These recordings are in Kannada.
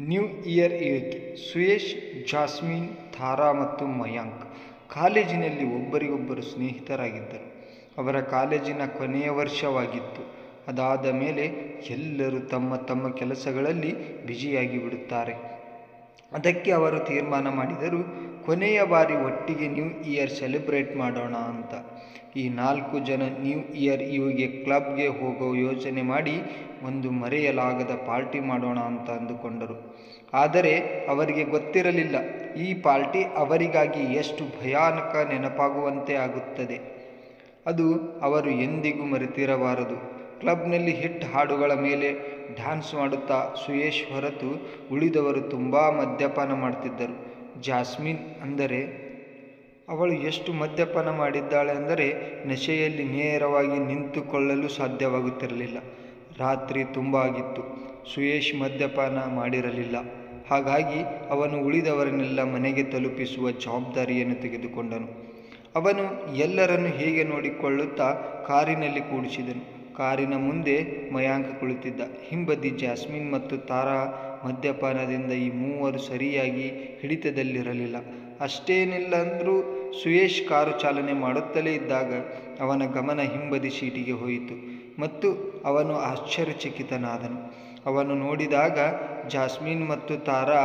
ನ್ಯೂ ಇಯರ್ ಈವ್ಗೆ ಸುಯೇಶ್, ಜಾಸ್ಮಿನ್ ತಾರಾ ಮತ್ತು ಮಯಾಂಕ್ ಕಾಲೇಜಿನಲ್ಲಿ ಒಬ್ಬರಿಗೊಬ್ಬರು ಸ್ನೇಹಿತರಾಗಿದ್ದರು. ಅವರ ಕಾಲೇಜಿನ ಕೊನೆಯ ವರ್ಷವಾಗಿತ್ತು. ಅದಾದ ಮೇಲೆ ಎಲ್ಲರೂ ತಮ್ಮ ತಮ್ಮ ಕೆಲಸಗಳಲ್ಲಿ ಬ್ಯುಸಿಯಾಗಿ ಬಿಡುತ್ತಾರೆ. ಅದಕ್ಕೆ ಅವರು ತೀರ್ಮಾನ ಮಾಡಿದರು ಕೊನೆಯ ಬಾರಿ ಒಟ್ಟಿಗೆ ನ್ಯೂ ಇಯರ್ ಸೆಲೆಬ್ರೇಟ್ ಮಾಡೋಣ ಅಂತ. ಈ ನಾಲ್ಕು ಜನ ನ್ಯೂ ಇಯರ್ ಇವಿಗೆ ಕ್ಲಬ್ಗೆ ಹೋಗೋ ಯೋಚನೆ ಮಾಡಿ ಒಂದು ಮರೆಯಲಾಗದ ಪಾರ್ಟಿ ಮಾಡೋಣ ಅಂತ ಅಂದುಕೊಂಡರು. ಆದರೆ ಅವರಿಗೆ ಗೊತ್ತಿರಲಿಲ್ಲ. ಈ ಪಾರ್ಟಿ ಅವರಿಗಾಗಿ ಎಷ್ಟು ಭಯಾನಕ ನೆನಪಾಗುವಂತೆ ಆಗುತ್ತದೆ. ಅದು ಅವರು ಎಂದಿಗೂ ಮರೆತಿರಬಾರದು. ಕ್ಲಬ್ನಲ್ಲಿ ಹಿಟ್ ಹಾಡುಗಳ ಮೇಲೆ ಡ್ಯಾನ್ಸ್ ಮಾಡುತ್ತಾ ಸುಯೇಶ್ ಹೊರತು ಉಳಿದವರು ತುಂಬ ಮದ್ಯಪಾನ ಮಾಡ್ತಿದ್ದರು. ಜಾಸ್ಮಿನ್ ಅಂದರೆ, ಅವಳು ಎಷ್ಟು ಮದ್ಯಪಾನ ಮಾಡಿದ್ದಾಳೆ ಅಂದರೆ ನಶೆಯಲ್ಲಿ ನೇರವಾಗಿ ನಿಂತುಕೊಳ್ಳಲು ಸಾಧ್ಯವಾಗುತ್ತಿರಲಿಲ್ಲ. ರಾತ್ರಿ ತುಂಬ ಆಗಿತ್ತು. ಸುಯೇಶ್ ಮದ್ಯಪಾನ ಮಾಡಿರಲಿಲ್ಲ. ಹಾಗಾಗಿ ಅವನು ಉಳಿದವರನ್ನೆಲ್ಲ ಮನೆಗೆ ತಲುಪಿಸುವ ಜವಾಬ್ದಾರಿಯನ್ನು ತೆಗೆದುಕೊಂಡನು. ಅವನು ಎಲ್ಲರನ್ನು ಹೇಗೆ ನೋಡಿಕೊಳ್ಳುತ್ತಾ ಕಾರಿನಲ್ಲಿ ಕೂಡಿಸಿದನು. ಕಾರಿನ ಮುಂದೆ ಮಯಾಂಕ ಕುಳಿತಿದ್ದ. ಹಿಂಬದಿ ಜಾಸ್ಮಿನ್ ಮತ್ತು ತಾರಾ ಮದ್ಯಪಾನದಿಂದ ಈ ಮೂವರು ಸರಿಯಾಗಿ ಹಿಡಿತದಲ್ಲಿರಲಿಲ್ಲ. ಅಷ್ಟೇನಿಲ್ಲ ಅಂದರೂ ಸುಯೇಶ್ ಕಾರು ಚಾಲನೆ ಮಾಡುತ್ತಲೇ ಇದ್ದಾಗ ಅವನ ಗಮನ ಹಿಂಬದಿ ಸೀಟಿಗೆ ಹೋಯಿತು ಮತ್ತು ಅವನು ಆಶ್ಚರ್ಯಚಕಿತನಾದನು. ಅವನು ನೋಡಿದಾಗ ಜಾಸ್ಮಿನ್ ಮತ್ತು ತಾರಾ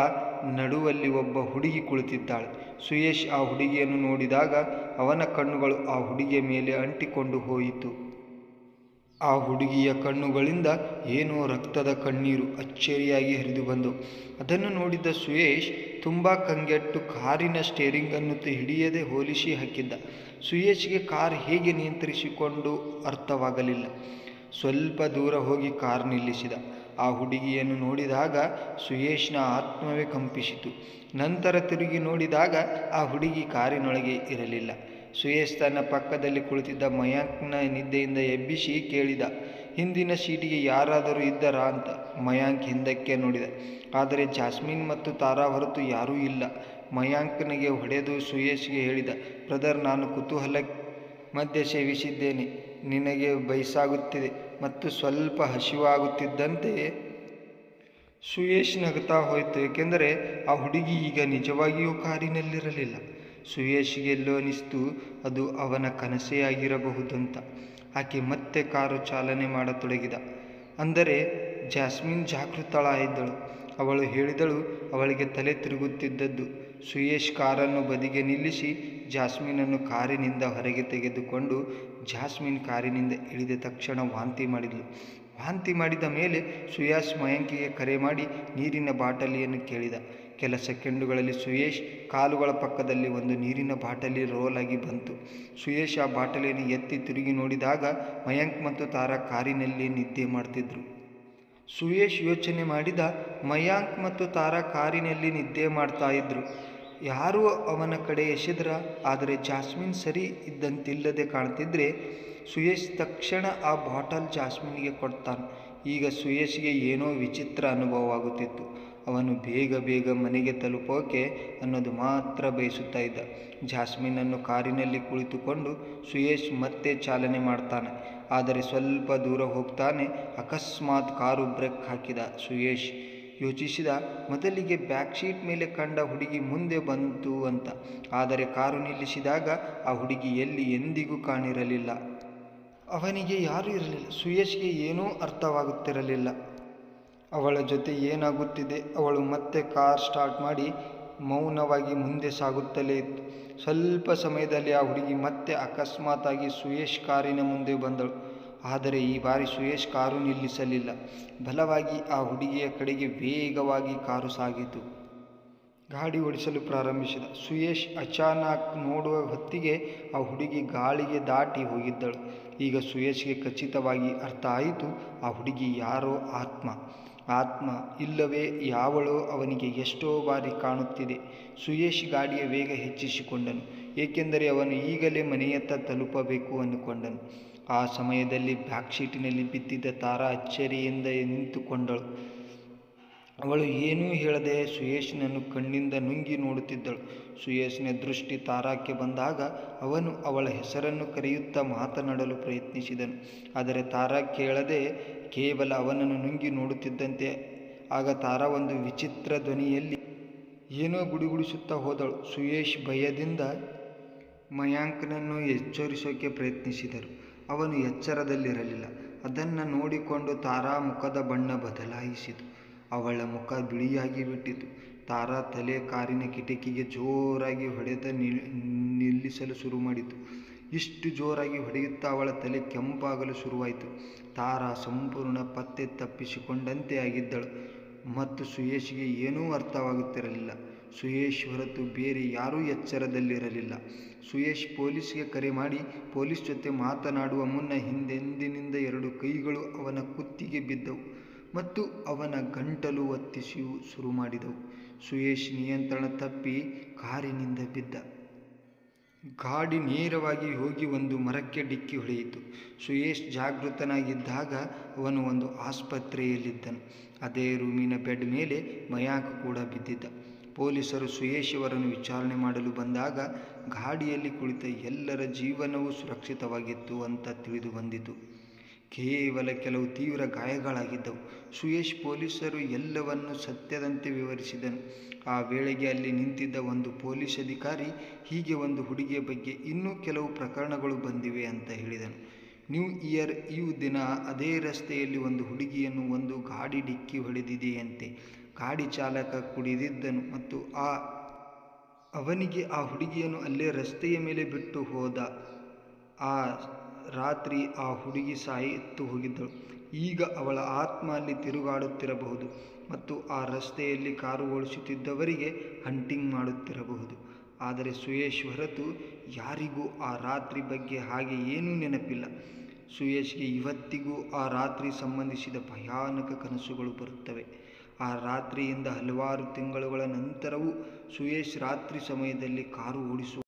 ನಡುವಲ್ಲಿ ಒಬ್ಬ ಹುಡುಗಿ ಕುಳಿತಿದ್ದಾಳೆ. ಸುಯೇಶ್ ಆ ಹುಡುಗಿಯನ್ನು ನೋಡಿದಾಗ ಅವನ ಕಣ್ಣುಗಳು ಆ ಹುಡುಗಿಯ ಮೇಲೆ ಅಂಟಿಕೊಂಡು ಹೋಯಿತು. ಆ ಹುಡುಗಿಯ ಕಣ್ಣುಗಳಿಂದ ಏನೋ ರಕ್ತದ ಕಣ್ಣೀರು ಅಚ್ಚರಿಯಾಗಿ ಹರಿದು ಬಂದವು ಅದನ್ನು ನೋಡಿದ ಸುಯೇಶ್ ತುಂಬ ಕಂಗೆಟ್ಟು ಕಾರಿನ ಸ್ಟೇರಿಂಗನ್ನು ಹಿಡಿಯದೆ ಹೋಲಿಸಿ ಹಾಕಿದ್ದ. ಸುಯೇಶ್ಗೆ ಕಾರ್ ಹೇಗೆ ನಿಯಂತ್ರಿಸಿಕೊಂಡು ಅರ್ಥವಾಗಲಿಲ್ಲ. ಸ್ವಲ್ಪ ದೂರ ಹೋಗಿ ಕಾರ್ ನಿಲ್ಲಿಸಿದ. ಆ ಹುಡುಗಿಯನ್ನು ನೋಡಿದಾಗ ಸುಯೇಶ್ನ ಆತ್ಮವೇ ಕಂಪಿಸಿತು. ನಂತರ ತಿರುಗಿ ನೋಡಿದಾಗ ಆ ಹುಡುಗಿ ಕಾರಿನೊಳಗೆ ಇರಲಿಲ್ಲ. ಸುಯೇಶ್ ತನ್ನ ಪಕ್ಕದಲ್ಲಿ ಕುಳಿತಿದ್ದ ಮಯಾಂಕ್ನ ನಿದ್ದೆಯಿಂದ ಎಬ್ಬಿಸಿ ಕೇಳಿದ, ಹಿಂದಿನ ಸೀಟಿಗೆ ಯಾರಾದರೂ ಇದ್ದರಾ ಅಂತ. ಮಯಾಂಕ್ ಹಿಂದಕ್ಕೆ ನೋಡಿದ, ಆದರೆ ಜಾಸ್ಮಿನ್ ಮತ್ತು ತಾರಾ ಹೊರತು ಯಾರೂ ಇಲ್ಲ. ಮಯಾಂಕ್ನಿಗೆ ಹೊಡೆದು ಸುಯೇಶ್ಗೆ ಹೇಳಿದ, ಬ್ರದರ್ ನಾನು ಕುತೂಹಲ ಮಧ್ಯೆ ಸೇವಿಸಿದ್ದೇನೆ. ನಿನಗೆ ಬಯಸಾಗುತ್ತಿದೆ ಮತ್ತು ಸ್ವಲ್ಪ ಹಸಿವಾಗುತ್ತಿದ್ದಂತೆ. ಸುಯೇಶ್ ನಗುತ್ತಾ ಹೋಯಿತು, ಏಕೆಂದರೆ ಆ ಹುಡುಗಿ ಈಗ ನಿಜವಾಗಿಯೂ ಕಾರಿನಲ್ಲಿರಲಿಲ್ಲ. ಸುಯೇಶ್ಗೆ ಎಲ್ಲೋ ಅನಿಸ್ತು ಅದು ಅವನ ಕನಸೇ ಆಗಿರಬಹುದಂತ ಆಕೆ ಮತ್ತೆ ಕಾರು ಚಾಲನೆ ಮಾಡತೊಡಗಿದ. ಅಂದರೆ ಜಾಸ್ಮಿನ್ ಜಾಗೃತಳಾಯಿದ್ದಳು ಅವಳು ಹೇಳಿದಳು ಅವಳಿಗೆ ತಲೆ ತಿರುಗುತ್ತಿದ್ದದ್ದು. ಸುಯೇಶ್ ಕಾರನ್ನು ಬದಿಗೆ ನಿಲ್ಲಿಸಿ ಜಾಸ್ಮಿನನ್ನು ಕಾರಿನಿಂದ ಹೊರಗೆ ತೆಗೆದುಕೊಂಡು ಜಾಸ್ಮಿನ್ ಕಾರಿನಿಂದ ಇಳಿದ ತಕ್ಷಣ ವಾಂತಿ ಮಾಡಿದಳು ವಾಂತಿ ಮಾಡಿದ ಮೇಲೆ ಸುಯಾಸ್ ಮಯಂಕಿಗೆ ಕರೆ ಮಾಡಿ ನೀರಿನ ಬಾಟಲಿಯನ್ನು ಕೇಳಿದ. ಕೆಲ ಸೆಕೆಂಡುಗಳಲ್ಲಿ ಸುಯೇಶ್ ಕಾಲುಗಳ ಪಕ್ಕದಲ್ಲಿ ಒಂದು ನೀರಿನ ಬಾಟಲಿ ರೋಲ್ ಆಗಿ ಬಂತು. ಸುಯೇಶ್ ಆ ಬಾಟಲಿಯನ್ನು ಎತ್ತಿ ತಿರುಗಿ ನೋಡಿದಾಗ ಮಯಾಂಕ್ ಮತ್ತು ತಾರಾ ಕಾರಿನಲ್ಲಿ ನಿದ್ದೆ ಮಾಡ್ತಿದ್ರು. ಸುಯೇಶ್ ಯೋಚನೆ ಮಾಡಿದ ಮಯಾಂಕ್ ಮತ್ತು ತಾರಾ ಕಾರಿನಲ್ಲಿ ನಿದ್ದೆ ಮಾಡ್ತಾ ಇದ್ರು. ಯಾರೂ ಅವನ ಕಡೆ ಎಸೆದ್ರ? ಆದರೆ ಜಾಸ್ಮಿನ್ ಸರಿ ಇದ್ದಂತಿಲ್ಲದೆ ಕಾಣ್ತಿದ್ರೆ ಸುಯೇಶ್ ತಕ್ಷಣ ಆ ಬಾಟಲ್ ಜಾಸ್ಮಿನ್ಗೆ ಕೊಡ್ತಾನೆ. ಈಗ ಸುಯೇಶ್ಗೆ ಏನೋ ವಿಚಿತ್ರ ಅನುಭವವಾಗುತ್ತಿತ್ತು ಅವನು ಬೇಗ ಬೇಗ ಮನೆಗೆ ತಲುಪೋಕೆ ಅನ್ನೋದು ಮಾತ್ರ ಬಯಸುತ್ತಾ ಇದ್ದ. ಜಾಸ್ಮಿನನ್ನು ಕಾರಿನಲ್ಲಿ ಕುಳಿತುಕೊಂಡು ಸುಯೇಶ್ ಮತ್ತೆ ಚಾಲನೆ ಮಾಡ್ತಾನೆ. ಆದರೆ ಸ್ವಲ್ಪ ದೂರ ಹೋಗ್ತಾನೆ, ಅಕಸ್ಮಾತ್ ಕಾರು ಬ್ರೇಕ್ ಹಾಕಿದ ಸುಯೇಶ್. ಯೋಚಿಸಿದ, ಮೊದಲಿಗೆ ಬ್ಯಾಕ್ ಶೀಟ್ ಮೇಲೆ ಕಂಡ ಹುಡುಗಿ ಮುಂದೆ ಬಂತು ಅಂತ. ಆದರೆ ಕಾರು ನಿಲ್ಲಿಸಿದಾಗ ಆ ಹುಡುಗಿ ಎಲ್ಲಿ ಎಂದಿಗೂ ಕಾಣಿರಲಿಲ್ಲ. ಅವನಿಗೆ ಯಾರೂ ಇರಲಿಲ್ಲ. ಸುಯೇಶ್ಗೆ ಏನೂ ಅರ್ಥವಾಗುತ್ತಿರಲಿಲ್ಲ. ಅವಳ ಜೊತೆ ಏನಾಗುತ್ತಿದೆ ಅವಳು ಮತ್ತೆ ಕಾರ್ ಸ್ಟಾರ್ಟ್ ಮಾಡಿ ಮೌನವಾಗಿ ಮುಂದೆ ಸಾಗುತ್ತಲೇ ಇತ್ತು. ಸ್ವಲ್ಪ ಸಮಯದಲ್ಲಿ ಆ ಹುಡುಗಿ ಮತ್ತೆ ಅಕಸ್ಮಾತಾಗಿ ಸುಯೇಶ್ ಕಾರಿನ ಮುಂದೆ ಬಂದಳು. ಆದರೆ ಈ ಬಾರಿ ಸುಯೇಶ್ ಕಾರು ನಿಲ್ಲಿಸಲಿಲ್ಲ. ಬಲವಾಗಿ ಆ ಹುಡುಗಿಯ ಕಡೆಗೆ ವೇಗವಾಗಿ ಕಾರು ಸಾಗಿತು. ಗಾಡಿ ಓಡಿಸಲು ಪ್ರಾರಂಭಿಸಿದ ಸುಯೇಶ್ ಅಚಾನಕ್ ನೋಡುವ ಹೊತ್ತಿಗೆ ಆ ಹುಡುಗಿ ಗಾಳಿಗೆ ದಾಟಿ ಹೋಗಿದ್ದಳು. ಈಗ ಸುಯೇಶ್ಗೆ ಖಚಿತವಾಗಿ ಅರ್ಥ ಆಯಿತು, ಆ ಹುಡುಗಿ ಯಾರೋ ಆತ್ಮ. ಆತ್ಮ ಇಲ್ಲವೇ ಯಾವಳೋ ಅವನಿಗೆ ಎಷ್ಟೋ ಬಾರಿ ಕಾಣುತ್ತಿದೆ. ಸುಯೇಶ್ ಗಾಡಿಯ ವೇಗ ಹೆಚ್ಚಿಸಿಕೊಂಡನು. ಏಕೆಂದರೆ ಅವನು ಈಗಲೇ ಮನೆಯತ್ತ ತಲುಪಬೇಕು ಅಂದುಕೊಂಡನು. ಆ ಸಮಯದಲ್ಲಿ ಬ್ಯಾಕ್ಶೀಟಿನಲ್ಲಿ ಬಿದ್ದಿದ್ದ ತಾರಾ ಅಚ್ಚರಿಯಿಂದ ನಿಂತುಕೊಂಡಳು. ಅವಳು ಏನೂ ಹೇಳದೆ ಸುಯೇಶನನ್ನು ಕಣ್ಣಿಂದ ನುಂಗಿ ನೋಡುತ್ತಿದ್ದಳು. ಸುಯೇಶನ ದೃಷ್ಟಿ ತಾರಾಕ್ಕೆ ಬಂದಾಗ ಅವನು ಅವಳ ಹೆಸರನ್ನು ಕರೆಯುತ್ತಾ ಮಾತನಾಡಲು ಪ್ರಯತ್ನಿಸಿದನು. ಆದರೆ ತಾರಾ ಕೇಳದೆ ಕೇವಲ ಅವನನ್ನು ನುಂಗಿ ನೋಡುತ್ತಿದ್ದಂತೆ, ಆಗ ತಾರಾ ಒಂದು ವಿಚಿತ್ರ ಧ್ವನಿಯಲ್ಲಿ ಏನೋ ಗುಡಿಗುಡಿಸುತ್ತಾ ಹೋದಳು. ಸುಯೇಶ್ ಭಯದಿಂದ ಮಯಾಂಕ್ನನ್ನು ಎಚ್ಚರಿಸೋಕೆ ಪ್ರಯತ್ನಿಸಿದರು. ಅವನು ಎಚ್ಚರದಲ್ಲಿರಲಿಲ್ಲ. ಅದನ್ನು ನೋಡಿಕೊಂಡು ತಾರಾ ಮುಖದ ಬಣ್ಣ ಬದಲಾಯಿಸಿತು. ಅವಳ ಮುಖ ಬಿಳಿಯಾಗಿ ಬಿಟ್ಟಿತು. ತಾರಾ ತಲೆ ಕಾರಿನ ಕಿಟಕಿಗೆ ಜೋರಾಗಿ ಹೊಡೆದ ನಿಲ್ಲಿಸಲು ಶುರು ಮಾಡಿತು. ಇಷ್ಟು ಜೋರಾಗಿ ಹೊಡೆಯುತ್ತಾ ಅವಳ ತಲೆ ಕೆಂಪಾಗಲು ಶುರುವಾಯಿತು. ತಾರಾ ಸಂಪೂರ್ಣ ಪತ್ತೆ ತಪ್ಪಿಸಿಕೊಂಡಂತೆ ಆಗಿದ್ದಳು. ಮತ್ತು ಸುಯೇಶ್ಗೆ ಏನೂ ಅರ್ಥವಾಗುತ್ತಿರಲಿಲ್ಲ. ಸುಯೇಶ್ ಹೊರತು ಬೇರೆ ಯಾರೂ ಎಚ್ಚರದಲ್ಲಿರಲಿಲ್ಲ. ಸುಯೇಶ್ ಪೊಲೀಸ್ಗೆ ಕರೆ ಮಾಡಿ, ಪೊಲೀಸ್ ಜೊತೆ ಮಾತನಾಡುವ ಮುನ್ನ ಹಿಂದೆಂದಿನಿಂದ ಎರಡು ಕೈಗಳು ಅವನ ಕುತ್ತಿಗೆ ಬಿದ್ದವು. ಮತ್ತು ಅವನ ಗಂಟಲು ಒತ್ತಿಸಿ ಶುರು ಮಾಡಿದವು ಸುಯೇಶ್ ನಿಯಂತ್ರಣ ತಪ್ಪಿ ಕಾರಿನಿಂದ ಬಿದ್ದ. ಗಾಡಿ ನೇರವಾಗಿ ಹೋಗಿ ಒಂದು ಮರಕ್ಕೆ ಡಿಕ್ಕಿ ಹೊಡೆಯಿತು. ಸುಯೇಶ್ ಜಾಗೃತನಾಗಿದ್ದಾಗ ಅವನು ಒಂದು ಆಸ್ಪತ್ರೆಯಲ್ಲಿದ್ದನು. ಅದೇ ರೂಮಿನ ಬೆಡ್ ಮೇಲೆ ಮಯಾಂಕ್ ಕೂಡ ಬಿದ್ದಿದ್ದ. ಪೊಲೀಸರು ಸುಯೇಶ್ ಅವರನ್ನು ವಿಚಾರಣೆ ಮಾಡಲು ಬಂದಾಗ ಗಾಡಿಯಲ್ಲಿ ಕುಳಿತ ಎಲ್ಲರ ಜೀವನವೂ ಸುರಕ್ಷಿತವಾಗಿತ್ತು ಅಂತ ತಿಳಿದು ಬಂದಿತು. ಕೇವಲ ಕೆಲವು ತೀವ್ರ ಗಾಯಗಳಾಗಿದ್ದವು. ಸುಯೇಶ್ ಪೊಲೀಸರು ಎಲ್ಲವನ್ನು ಸತ್ಯದಂತೆ ವಿವರಿಸಿದನು. ಆ ವೇಳೆಗೆ ಅಲ್ಲಿ ನಿಂತಿದ್ದ ಒಂದು ಪೊಲೀಸ್ ಅಧಿಕಾರಿ, ಹೀಗೆ ಒಂದು ಹುಡುಗಿಯ ಬಗ್ಗೆ ಇನ್ನೂ ಕೆಲವು ಪ್ರಕರಣಗಳು ಬಂದಿವೆ ಅಂತ ಹೇಳಿದನು. ನ್ಯೂ ಇಯರ್ ಯು ದಿನ ಅದೇ ರಸ್ತೆಯಲ್ಲಿ ಒಂದು ಹುಡುಗಿಯನ್ನು ಒಂದು ಗಾಡಿ ಡಿಕ್ಕಿ ಹೊಡೆದಿದೆಯಂತೆ. ಗಾಡಿ ಚಾಲಕ ಕುಡಿದಿದ್ದನು ಮತ್ತು ಆ, ಅವನಿಗೆ ಆ ಹುಡುಗಿಯನ್ನು ಅಲ್ಲೇ ರಸ್ತೆಯ ಮೇಲೆ ಬಿಟ್ಟು ಹೋದ. ಆ ರಾತ್ರಿ ಆ ಹುಡುಗಿ ಸಾಯಿತು ಹೋಗಿದ್ದಳು. ಈಗ ಅವಳ ಆತ್ಮ ಅಲ್ಲಿ ತಿರುಗಾಡುತ್ತಿರಬಹುದು ಮತ್ತು ಆ ರಸ್ತೆಯಲ್ಲಿ ಕಾರು ಓಡಿಸುತ್ತಿದ್ದವರಿಗೆ ಹಂಟಿಂಗ್ ಮಾಡುತ್ತಿರಬಹುದು. ಆದರೆ ಸುಯೇಶ್ ಹೊರತು ಯಾರಿಗೂ ಆ ರಾತ್ರಿ ಬಗ್ಗೆ ಹಾಗೆ ಏನೂ ನೆನಪಿಲ್ಲ. ಸುಯೇಶ್ಗೆ ಇವತ್ತಿಗೂ ಆ ರಾತ್ರಿ ಸಂಬಂಧಿಸಿದ ಭಯಾನಕ ಕನಸುಗಳು ಬರುತ್ತವೆ. ಆ ರಾತ್ರಿಯಿಂದ ಹಲವಾರು ತಿಂಗಳುಗಳ ನಂತರವೂ ಸುಯೇಶ್ ರಾತ್ರಿ ಸಮಯದಲ್ಲಿ ಕಾರು ಓಡಿಸುವ